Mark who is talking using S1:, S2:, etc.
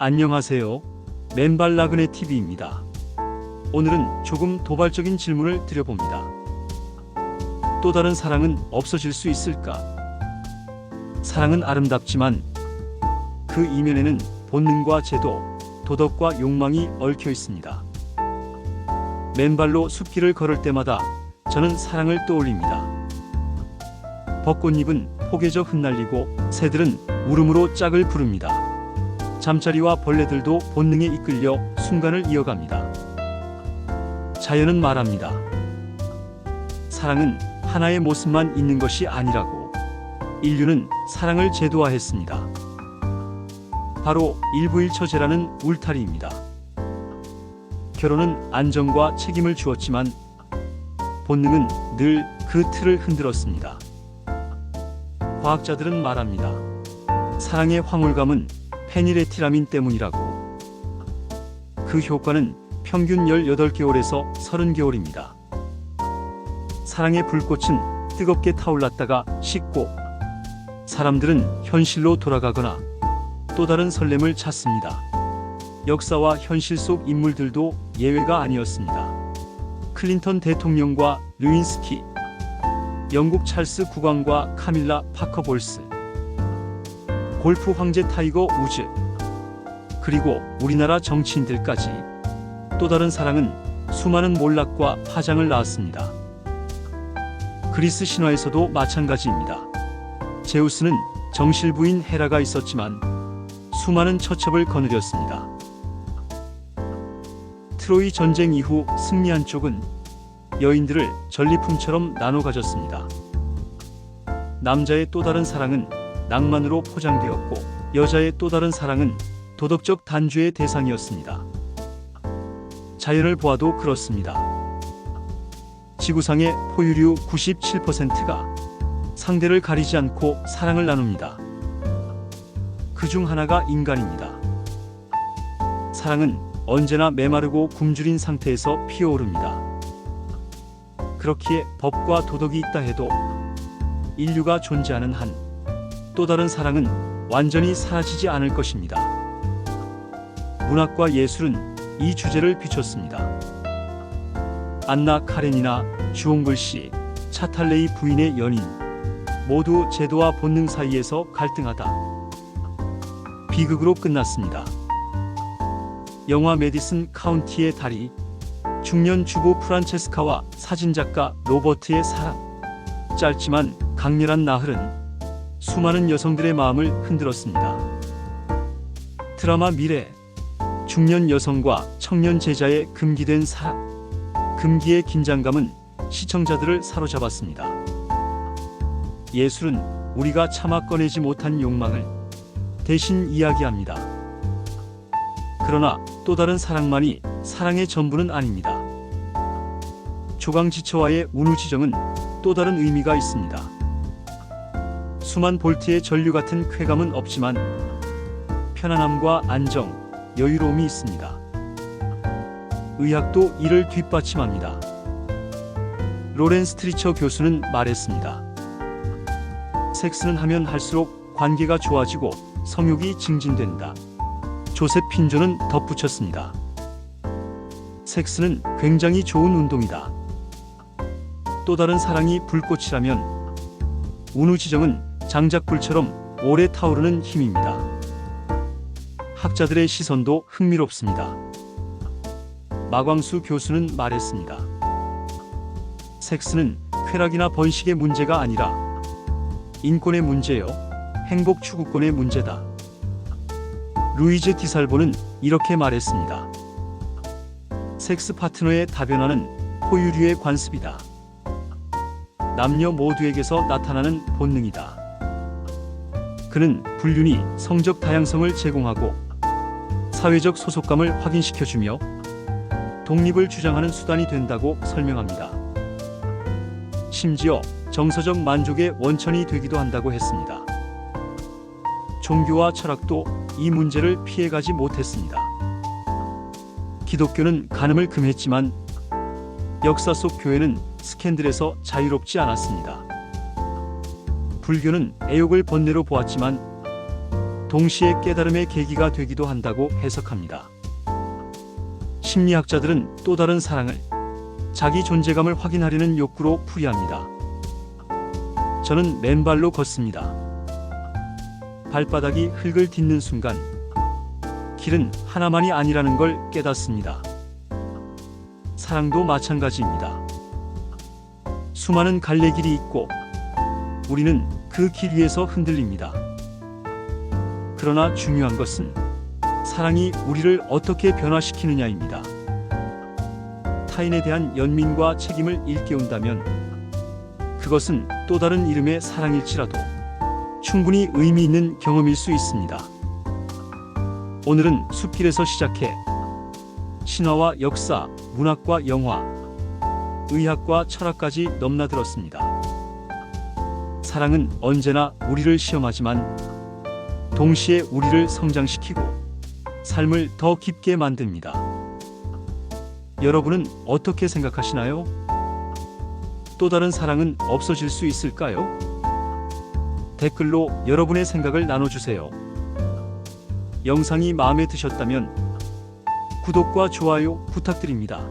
S1: 안녕하세요. 맨발 나그네 TV입니다. 오늘은 조금 도발적인 질문을 드려봅니다. 또 다른 사랑은 없어질 수 있을까? 사랑은 아름답지만 그 이면에는 본능과 제도, 도덕과 욕망이 얽혀 있습니다. 맨발로 숲길을 걸을 때마다 저는 사랑을 떠올립니다. 벚꽃잎은 포개져 흩날리고 새들은 울음으로 짝을 부릅니다. 잠자리와 벌레들도 본능에 이끌려 순간을 이어갑니다. 자연은 말합니다. 사랑은 하나의 모습만 있는 것이 아니라고. 인류는 사랑을 제도화했습니다. 바로 일부일처제라는 울타리입니다. 결혼은 안정과 책임을 주었지만 본능은 늘 그 틀을 흔들었습니다. 과학자들은 말합니다. 사랑의 황홀감은 페니레티라민 때문이라고. 그 효과는 평균 18개월에서 30개월입니다. 사랑의 불꽃은 뜨겁게 타올랐다가 식고 사람들은 현실로 돌아가거나 또 다른 설렘을 찾습니다. 역사와 현실 속 인물들도 예외가 아니었습니다. 클린턴 대통령과 루인스키, 영국 찰스 국왕과 카밀라 파커 볼스, 골프 황제 타이거 우즈, 그리고 우리나라 정치인들까지 또 다른 사랑은 수많은 몰락과 파장을 낳았습니다. 그리스 신화에서도 마찬가지입니다. 제우스는 정실부인 헤라가 있었지만 수많은 처첩을 거느렸습니다. 트로이 전쟁 이후 승리한 쪽은 여인들을 전리품처럼 나눠 가졌습니다. 남자의 또 다른 사랑은 낭만으로 포장되었고 여자의 또 다른 사랑은 도덕적 단죄의 대상이었습니다. 자연을 보아도 그렇습니다. 지구상의 포유류 97%가 상대를 가리지 않고 사랑을 나눕니다. 그 중 하나가 인간입니다. 사랑은 언제나 메마르고 굶주린 상태에서 피어오릅니다. 그렇기에 법과 도덕이 있다 해도 인류가 존재하는 한 또 다른 사랑은 완전히 사라지지 않을 것입니다. 문학과 예술은 이 주제를 비췄습니다. 안나 카렌이나 주홍글 씨, 차탈레이 부인의 연인 모두 제도와 본능 사이에서 갈등하다. 비극으로 끝났습니다. 영화 메디슨 카운티의 달이 중년 주부 프란체스카와 사진작가 로버트의 사랑 짧지만 강렬한 나흘은 수많은 여성들의 마음을 흔들었습니다. 드라마 미래 중년 여성과 청년 제자의 금기된 사랑 금기의 긴장감은 시청자들을 사로잡았습니다. 예술은 우리가 차마 꺼내지 못한 욕망을 대신 이야기합니다. 그러나 또 다른 사랑만이 사랑의 전부는 아닙니다. 조강지처와의 운우지정은 또 다른 의미가 있습니다. 수만 볼트의 전류 같은 쾌감은 없지만 편안함과 안정, 여유로움이 있습니다. 의학도 이를 뒷받침합니다. 로렌 스 트리처 교수는 말했습니다. 섹스는 하면 할수록 관계가 좋아지고 성욕이 증진된다. 조셉 핀조는 덧붙였습니다. 섹스는 굉장히 좋은 운동이다. 또 다른 사랑이 불꽃이라면 운우지정은 장작불처럼 오래 타오르는 힘입니다. 학자들의 시선도 흥미롭습니다. 마광수 교수는 말했습니다. 섹스는 쾌락이나 번식의 문제가 아니라 인권의 문제요. 행복 추구권의 문제다. 루이즈 디살보는 이렇게 말했습니다. 섹스 파트너의 다변화는 포유류의 관습이다. 남녀 모두에게서 나타나는 본능이다. 그는 불륜이 성적 다양성을 제공하고 사회적 소속감을 확인시켜주며 독립을 주장하는 수단이 된다고 설명합니다. 심지어 정서적 만족의 원천이 되기도 한다고 했습니다. 종교와 철학도 이 문제를 피해가지 못했습니다. 기독교는 간음을 금했지만 역사 속 교회는 스캔들에서 자유롭지 않았습니다. 불교는 애욕을 번뇌로 보았지만 동시에 깨달음의 계기가 되기도 한다고 해석합니다. 심리학자들은 또 다른 사랑을 자기 존재감을 확인하려는 욕구로 풀이합니다. 저는 맨발로 걷습니다. 발바닥이 흙을 딛는 순간 길은 하나만이 아니라는 걸 깨닫습니다. 사랑도 마찬가지입니다. 수많은 갈래길이 있고 우리는 그 길 위에서 흔들립니다. 그러나 중요한 것은 사랑이 우리를 어떻게 변화시키느냐입니다. 타인에 대한 연민과 책임을 일깨운다면 그것은 또 다른 이름의 사랑일지라도 충분히 의미 있는 경험일 수 있습니다. 오늘은 숲길에서 시작해 신화와 역사, 문학과 영화, 의학과 철학까지 넘나들었습니다. 사랑은 언제나 우리를 시험하지만 동시에 우리를 성장시키고 삶을 더 깊게 만듭니다. 여러분은 어떻게 생각하시나요? 또 다른 사랑은 없어질 수 있을까요? 댓글로 여러분의 생각을 나눠주세요. 영상이 마음에 드셨다면 구독과 좋아요 부탁드립니다.